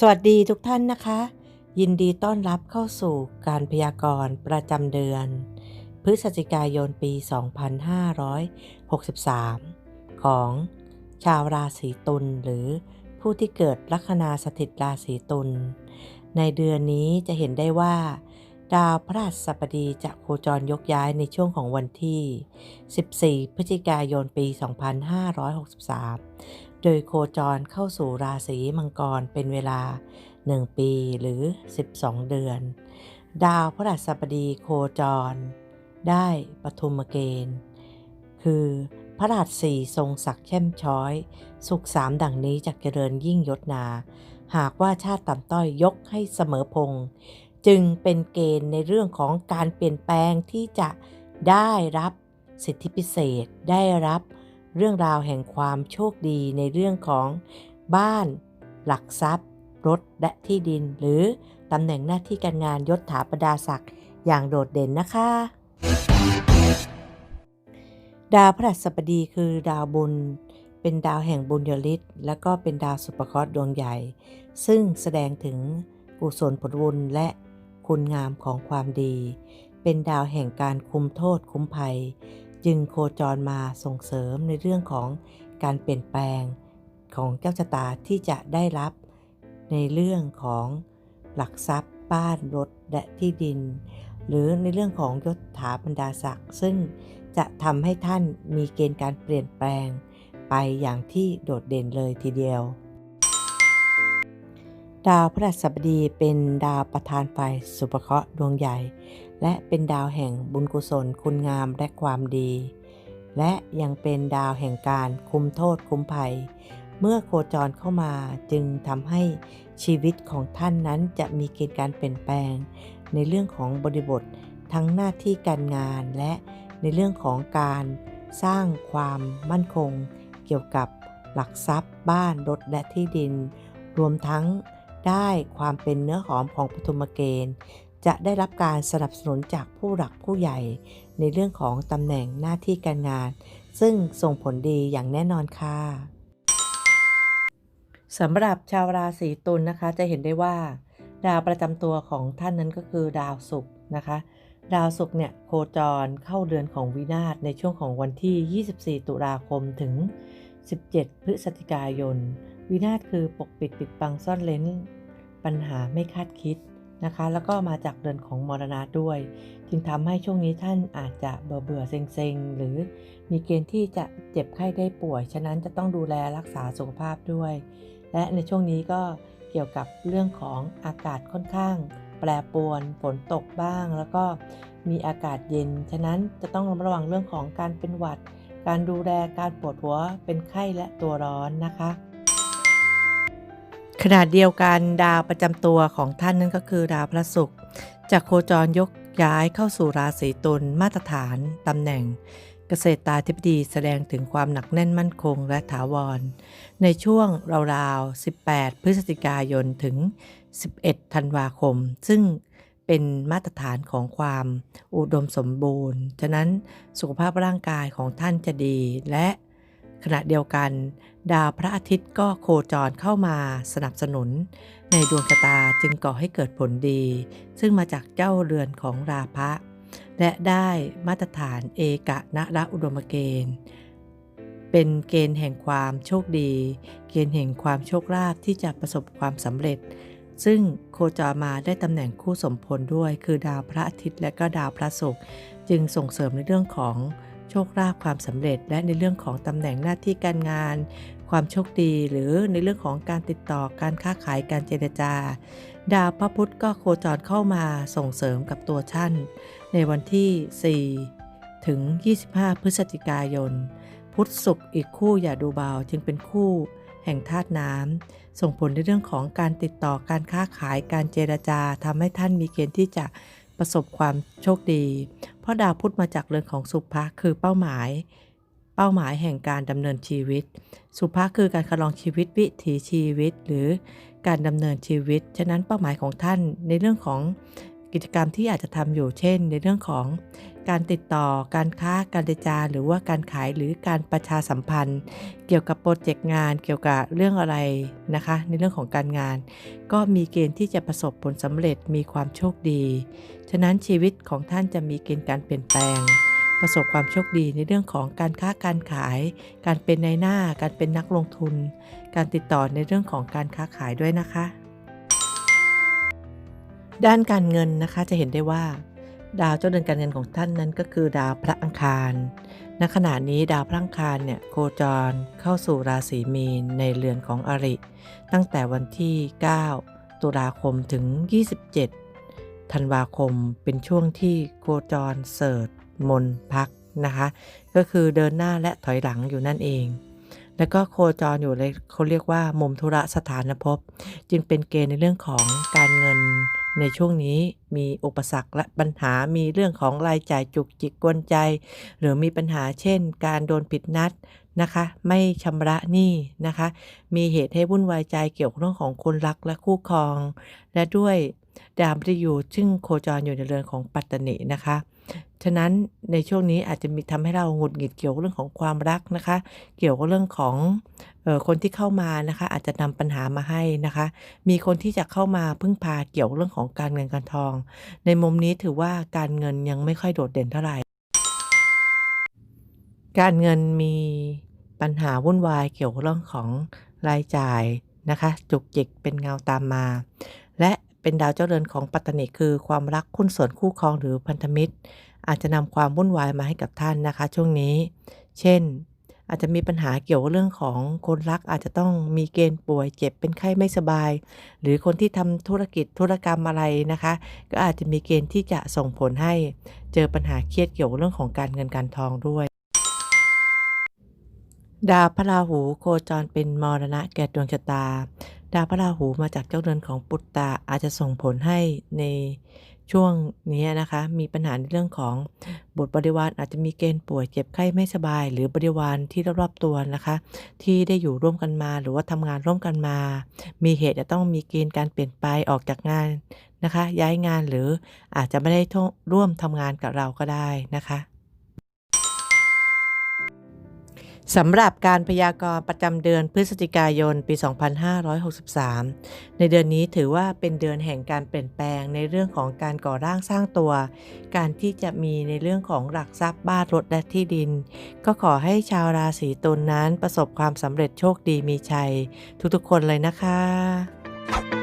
สวัสดีทุกท่านนะคะ ยินดีต้อนรับเข้าสู่การพยากรณ์ประจำเดือน พฤศจิกายนปี 2563 ของชาวราศีตุลหรือผู้ที่เกิดลัคนาสถิตราศีตุลในเดือนนี้จะเห็นได้ว่า ดาวพระราชสัปดีจะโคจรยกย้ายในช่วงของวันที่ 14 พฤศจิกายนปี 2563 ดยโคจรเข้าสู่ราศีมังกรเป็นเวลา 1 ปีหรือ 12 เดือน ดาวพระราชบดีโคจร ได้ปฐุมเกณฑ์ คือพระราชสี่ทรงศักดิ์แช่มช้อย สุขสามดังนี้จากเจริญยิ่งยศนา หากว่าชาติต่ำต้อยยกให้เสมอพง จึงเป็นเกณฑ์ในเรื่องของการเปลี่ยนแปลงที่จะได้รับสิทธิพิเศษได้รับ เรื่องราวแห่งความโชคดีในเรื่องของบ้าน หลักทรัพย์ รถ และที่ดิน หรือตำแหน่งหน้าที่การงานยศถาบรรดาศักดิ์อย่างโดดเด่นนะคะ ดาวพระหัสบดีคือดาวบุญ เป็นดาวแห่งบุญยฤทธิ์และก็เป็นดาวสุภเคราะห์ดวงใหญ่ ซึ่งแสดงถึงกุศลผลบุญและคุณงามของความดี เป็นดาวแห่งการคุมโทษคุ้มภัย จึงโคจรมาส่งเสริมในเรื่องของการเปลี่ยนแปลงของเจ้าชะตาที่จะได้รับ ในเรื่องของหลักทรัพย์บ้านรถและที่ดิน หรือในเรื่องของยศถาบรรดาศักดิ์ซึ่งจะทำให้ท่านมีเกณฑ์การเปลี่ยนแปลง ไปอย่างที่โดดเด่นเลยทีเดียว ดาวพฤหัสบดีเป็นดาวประธานฝ่ายสุภเคราะห์ดวงใหญ่ และเป็นดาวแห่งบุญกุศลคุณงามและความดี และยังเป็นดาวแห่งการคุมโทษคุ้มภัย เมื่อโคจรเข้ามาจึงทำให้ชีวิตของท่านนั้นจะมีเกณฑ์การเปลี่ยนแปลง ในเรื่องของบริบททั้งหน้าที่การงานและในเรื่องของการสร้างความมั่นคง เกี่ยวกับหลักทรัพย์ บ้านรถและที่ดิน รวมทั้ง ได้ความเป็นเนื้อหอมของปฐมเกณฑ์ จะได้รับการสนับสนุนจากผู้หลักผู้ใหญ่ ในเรื่องของตำแหน่งหน้าที่การงาน ซึ่งส่งผลดีอย่างแน่นอนค่ะสำหรับชาวราศีตุลนะคะ จะเห็นได้ว่า ดาวประจำตัวของท่านนั้นก็คือดาวศุกร์นะคะ ดาวศุกร์เนี่ยโคจรเข้าเดือนของวินาศในช่วงของวันที่ 24 ตุลาคมถึง 17 พฤศจิกายน วินาศคือปกปิดปิดบังซ่อนเล้น ปัญหาไม่คาดคิดนะคะ แล้วก็มาจากเดือนของมรณะด้วย จึงทำให้ช่วงนี้ท่านอาจจะเบื่อเบื่อเซ็งเซ็งหรือมีเกณฑ์ที่จะเจ็บไข้ได้ป่วย ฉะนั้นจะต้องดูแลรักษาสุขภาพด้วย และในช่วงนี้ก็เกี่ยวกับเรื่องของอากาศค่อนข้าง แปรปรวนฝนตกบ้าง แล้วก็มีอากาศเย็น ฉะนั้นจะต้องระวังเรื่องของการเป็นหวัด การดูแลการปวดหัวเป็นไข้และตัวร้อนนะคะ ณะเดียวกันดาวประจำตัวของท่านนั่นก็คือดาวพระศุกร์จะโคจรยกย้ายเข้าสู่ราศีตุลมาตรฐานตำแหน่ง เกษตราธิบดีแสดงถึงความหนักแน่นมั่นคงและถาวร ในช่วงราวๆ 18 พฤศจิกายนถึง 11 ธันวาคม ซึ่งเป็นมาตรฐานของความอุดมสมบูรณ์ ฉะนั้นสุขภาพร่างกายของท่านจะดีและ ขณะเดียวกัน ดาวพระอาทิตย์ก็โคจรเข้ามาสนับสนุน ในดวงชะตาจึงก่อให้เกิดผลดี ซึ่งมาจากเจ้าเรือนของราพะ และได้มาตรฐานเอกะนะระอุดมเกณฑ์ เป็นเกณฑ์แห่งความโชคดี เกณฑ์แห่งความโชคลาภที่จะประสบความสำเร็จ ซึ่งโคจรมาได้ตำแหน่งคู่สมพลด้วย คือดาวพระอาทิตย์และก็ดาวพระศุกร์จึงส่งเสริมในเรื่องของ คลาภความสำเร็จ และในเรื่องของตำแหน่งหน้าที่การงาน ความโชคดี หรือในเรื่องของการติดต่อการค้าขายการเจรจา ดาวพระพุธก็โคจรเข้ามาส่งเสริมกับตัวท่าน ในวันที่ 4 ถึง 25 พฤศจิกายน พุธศุกร์อีกคู่อย่าดูเบาจึงเป็นคู่แห่งธาตุน้ำส่งผลในเรื่องของการติดต่อการค้าขายการเจรจาทำให้ท่านมีเกณฑ์ที่จะ ประสบความโชคดี เพราะดาวพุธมาจากเรือนของสุภะคือเป้าหมาย เป้าหมายแห่งการดำเนินชีวิต สุภะคือการคลองชีวิตวิถีชีวิต หรือการดำเนินชีวิต ฉะนั้นเป้าหมายของท่านในเรื่องของ กิจกรรมที่อาจจะทำอยู่เช่น ในเรื่องของการติดต่อการค้าการเจรจา หรือว่าการขายหรือการประชาสัมพันธ์ เกี่ยวกับโปรเจกต์งานเกี่ยวกับเรื่องอะไรนะคะ ในเรื่องของการงาน ก็มีเกณฑ์ที่จะประสบผลสำเร็จมีความโชคดี ฉะนั้นชีวิตของท่านจะมีเกณฑ์การเปลี่ยนแปลง ประสบความโชคดีในเรื่องของการค้าการขาย การเป็นนายหน้า การเป็นนักลงทุน การติดต่อในเรื่องของการค้าขายด้วยนะคะ ด้านการเงินนะคะจะเห็นได้ว่า ดาวเจ้าเดือนการเงินของท่านนั้นก็คือดาวพระอังคาร ณ ขณะนี้ดาวพระอังคารเนี่ยโคจรเข้าสู่ราศีมีนในเรือนของอริ ตั้งแต่วันที่ 9 ตุลาคมถึง 27 ธันวาคมเป็นช่วงที่โคจรเสิร์ชมนพักนะคะ ก็คือเดินหน้าและถอยหลังอยู่นั่นเอง แล้วก็โคจรอยู่เลยเขาเรียกว่ามุมธุระสถานภพจึงเป็นเกณฑ์ในเรื่องของการเงิน ในช่วงนี้มีอุปสรรคและปัญหามีเรื่องของรายจ่ายจุกจิกกวนใจ หรือมีปัญหาเช่น การโดนผิดนัดนะคะ ไม่ชำระหนี้นะคะ มีเหตุให้วุ่นวายใจเกี่ยวกับเรื่องของคนรักและคู่ครอง และด้วยดาวมฤตยูซึ่งโคจรอยู่ในเรือนของปัตตนินะคะ ฉะนั้นในช่วงนี้อาจจะมีทำให้เราหงุดหงิดเกี่ยวกับเรื่องของความรักนะคะ เกี่ยวกับเรื่องของออคนที่เข้ามานะคะ อาจจะนำปัญหามาให้นะคะ มีคนที่จะเข้ามาพึ่งพาเกี่ยวกับเรื่องของการเงินการทอง ในมุมนี้ถือว่าการเงินยังไม่ค่อยโดดเด่นเท่าไหร่ การเงินมีปัญหาวุ่นวายเกี่ยวกับเรื่องของรายจ่ายนะคะ จุกจิกเป็นเงาตามมา และ เป็นดาวเจ้าเรือนของปัตตนิคือความรักคุณส่วนคู่ครองหรือพันธมิตร อาจจะนำความวุ่นวายมาให้กับท่านนะคะ ช่วงนี้ เช่น อาจจะมีปัญหาเกี่ยวกับเรื่องของคนรักอาจจะต้องมีเกณฑ์ป่วยเจ็บเป็นไข้ไม่สบาย หรือคนที่ทำธุรกิจธุรกรรมอะไรนะคะ ก็อาจจะมีเกณฑ์ที่จะส่งผลให้เจอปัญหาเครียดเกี่ยวกับเรื่องของการเงินการทองด้วยดาวพระราหูโคจรเป็นมรณะแก่ดวงชะตา ดาวพระราหูมาจากเจ้าเรือนของปุตตะอาจจะส่งผลให้ในช่วงนี้นะคะ มีปัญหาในเรื่องของบุตรบริวารอาจจะมีเกณฑ์ป่วยเจ็บไข้ไม่สบาย หรือบริวารที่รอบๆตัวนะคะ ที่ได้อยู่ร่วมกันมาหรือว่าทำงานร่วมกันมา มีเหตุจะต้องมีเกณฑ์การเปลี่ยนไปออกจากงานนะคะ ย้ายงานหรืออาจจะไม่ได้ร่วมทำงานกับเราก็ได้นะคะ สำหรับการพยากรณ์ประจำเดือนพฤศจิกายนปี 2563 ในเดือนนี้ถือว่าเป็นเดือนแห่งการเปลี่ยนแปลงในเรื่องของการก่อร่างสร้างตัว การที่จะมีในเรื่องของหลักทรัพย์บ้านรถและที่ดิน ก็ขอให้ชาวราศีตุลนนั้นประสบความสำเร็จโชคดีมีชัย ทุกๆคนเลยนะคะ